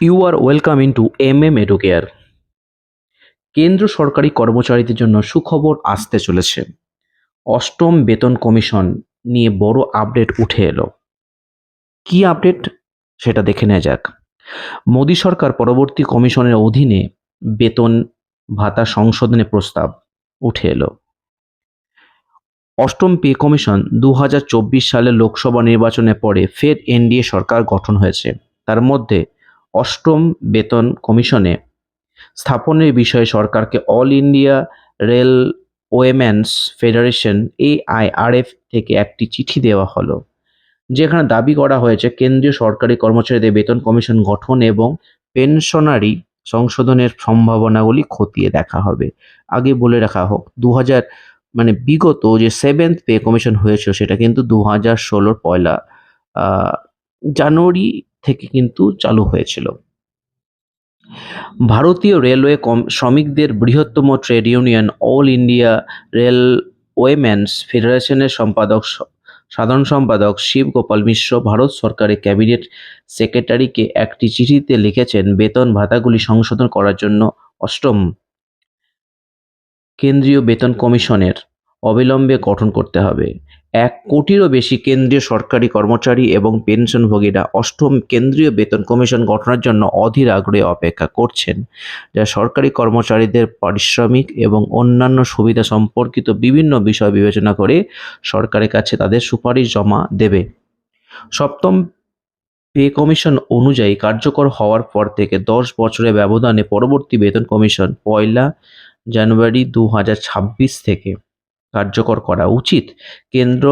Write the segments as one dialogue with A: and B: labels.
A: You are welcome in to M M Educare কেন্দ্র সরকারি কর্মচারীদের জন্য সুখবর আসতে চলেছে। অষ্টম বেতন কমিশন নিয়ে বড় আপডেট উঠে এলো। কি আপডেট? সেটা দেখে নেওয়া যাক। মোদী সরকার পরবর্তী কমিশনের অধীনে বেতন ভাতা সংশোধনের প্রস্তাব উঠে এলো। অষ্টম পে কমিশন দু সালের লোকসভা নির্বাচনের পরে ফের এনডিএ সরকার গঠন হয়েছে। তার মধ্যে অষ্টম বেতন কমিশনে স্থাপনের বিষয়ে সরকারকে all India railwaymen's federation, A AIRF থেকে একটি চিঠি দেওয়া হলো, যেখানে দাবি করা হয়েছে কেন্দ্রীয় সরকারি কর্মচারীদের বেতন কমিশন গঠন এবং পেনশনারি সংশোধনের সম্ভাবনাগুলি খতিয়ে দেখা হবে। আগে বলে রাখা হোক দু হাজার মানে বিগত যে সেভেন্থ পে কমিশন হয়েছিল সেটা কিন্তু দু হাজার ষোলোর পয়লা জানুয়ারি থেকে কিন্তু চালু হয়েছিল। ভারতীয় রেলওয়ে শ্রমিকদের বৃহত্তম trade union all India railwaymen's ফেডারেশনের সম্পাদক সাধারণ সম্পাদক শিব গোপাল মিশ্র ভারত সরকারের ক্যাবিনেট সেক্রেটারিকে একটি চিঠিতে লিখেছেন, বেতন ভাতাগুলি সংশোধন করার জন্য অষ্টম কেন্দ্রীয় বেতন কমিশনের অবিলম্বে গঠন করতে হবে। এক কোটিরও বেশি কেন্দ্রীয় সরকারি কর্মচারী এবং পেনশনভোগীরা অষ্টম কেন্দ্রীয় বেতন কমিশন গঠনের জন্য অধীর আগ্রহে অপেক্ষা করছেন, যা সরকারি কর্মচারীদের পারিশ্রমিক এবং অন্যান্য সুবিধা সম্পর্কিত বিভিন্ন বিষয় বিবেচনা করে সরকারের কাছে তাদের সুপারিশ জমা দেবে। সপ্তম পে কমিশন অনুযায়ী কার্যকর হওয়ার পর থেকে দশ বছরের ব্যবধানে পরবর্তী বেতন কমিশন পয়লা জানুয়ারি দু হাজার ছাব্বিশ থেকে কার্যকর করা উচিত। কেন্দ্র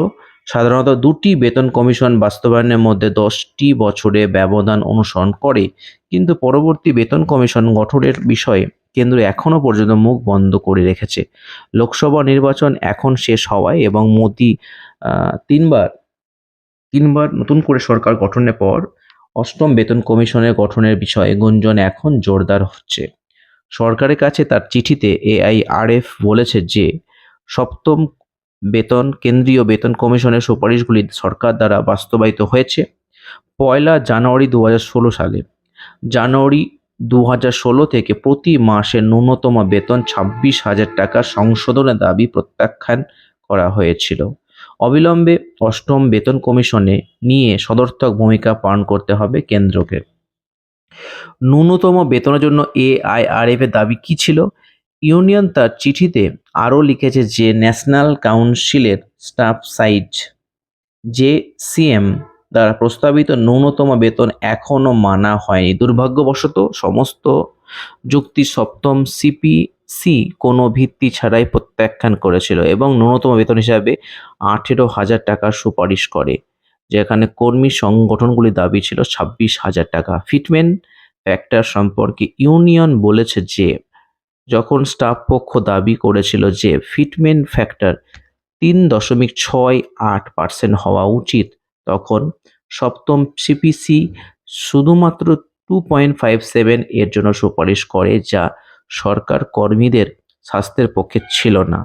A: সাধারণত দুটি বেতন কমিশন বাস্তবায়নের মধ্যে দশটি বছরে ব্যবধান অনুসরণ করে। কিন্তু পরবর্তী বেতন কমিশন গঠনের বিষয়ে কেন্দ্র এখনও পর্যন্ত মুখ বন্ধ করে রেখেছে। লোকসভা নির্বাচন এখন শেষ হওয়ায় এবং মোদি তিনবার তিনবার নতুন করে সরকার গঠনের পর অষ্টম বেতন কমিশনের গঠনের বিষয়ে গুঞ্জন এখন জোরদার হচ্ছে। সরকারের কাছে তার চিঠিতে এআইআরএফ বলেছে যে সপ্তম বেতন, কেন্দ্রীয় বেতন কমিশনের সুপারিশগুলি সরকার দ্বারা বাস্তবায়িত হয়েছে। পয়লা জানুয়ারি দু সালে। জানুয়ারি দু থেকে প্রতি মাসে ন্যূনতম বেতন ছাব্বিশ হাজার টাকা সংশোধনের দাবি প্রত্যাখ্যান করা হয়েছিল। অবিলম্বে অষ্টম বেতন কমিশনে নিয়ে সদর্থক ভূমিকা পালন করতে হবে কেন্দ্রকে। ন্যূনতম বেতনের জন্য এআইআরএফ এর দাবি কি ছিল? ইউনিয়ন তার চিঠিতে আরও লিখেছে যে ন্যাশনাল কাউন্সিলের স্টাফ সাইট যে সিএম দ্বারা প্রস্তাবিত ন্যূনতম বেতন এখনও মানা হয়নি। দুর্ভাগ্যবশত সমস্ত যুক্তি সপ্তম সিপিসি কোনো ভিত্তি ছাড়াই প্রত্যাখ্যান করেছিল এবং ন্যূনতম বেতন হিসাবে আঠেরো হাজার টাকার সুপারিশ করে, যেখানে কর্মী সংগঠনগুলি দাবি ছিল ছাব্বিশ হাজার টাকা। ফিটমেন্ট ফ্যাক্টর সম্পর্কে ইউনিয়ন বলেছে যে যখন স্টাফ পক্ষ দাবি করেছিল যে ফিটমেন্ট ফ্যাক্টর তিন দশমিক ছয় আট পার্সেন্ট হওয়া উচিত, তখন সপ্তম সিপিসি শুধুমাত্র টু পয়েন্ট ফাইভ সেভেন এর জন্য সুপারিশ করে যা সরকার কর্মীদের স্বাস্থ্যের পক্ষে ছিল না।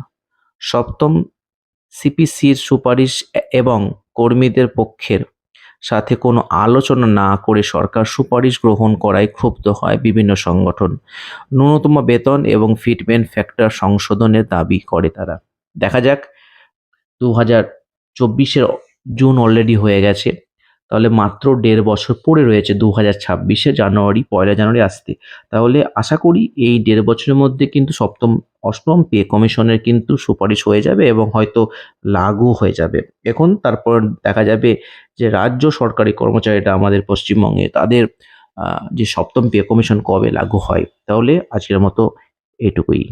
A: সপ্তম সিপিসির সুপারিশ এবং কর্মীদের পক্ষের সাথে কোনো আলোচনা না করে সরকার সুপারিশ গ্রহণ করায় ক্ষুব্ধ হয় বিভিন্ন সংগঠন। ন্যূনতম বেতন এবং ফিটমেন্ট ফ্যাক্টর সংশোধনের দাবি করে তারা। দেখা যাক দু হাজার চব্বিশের জুন অলরেডি হয়ে গেছে। তাহলে মাত্র দেড় বছর পড়ে রয়েছে দু হাজার ছাব্বিশে জানুয়ারি, পয়লা জানুয়ারি আসতে। তাহলে আশা করি এই দেড় বছরের মধ্যে কিন্তু সপ্তম, অষ্টম পে কমিশনের কিন্তু সুপারিশ হয়ে যাবে এবং হয়তো লাগু হয়ে যাবে। এখন তারপর দেখা যাবে যে রাজ্য সরকারি কর্মচারীরা আমাদের পশ্চিমবঙ্গে তাদের যে সপ্তম পে কমিশন কবে লাগু হয়, তাহলে আজকের মতো এটুকুই।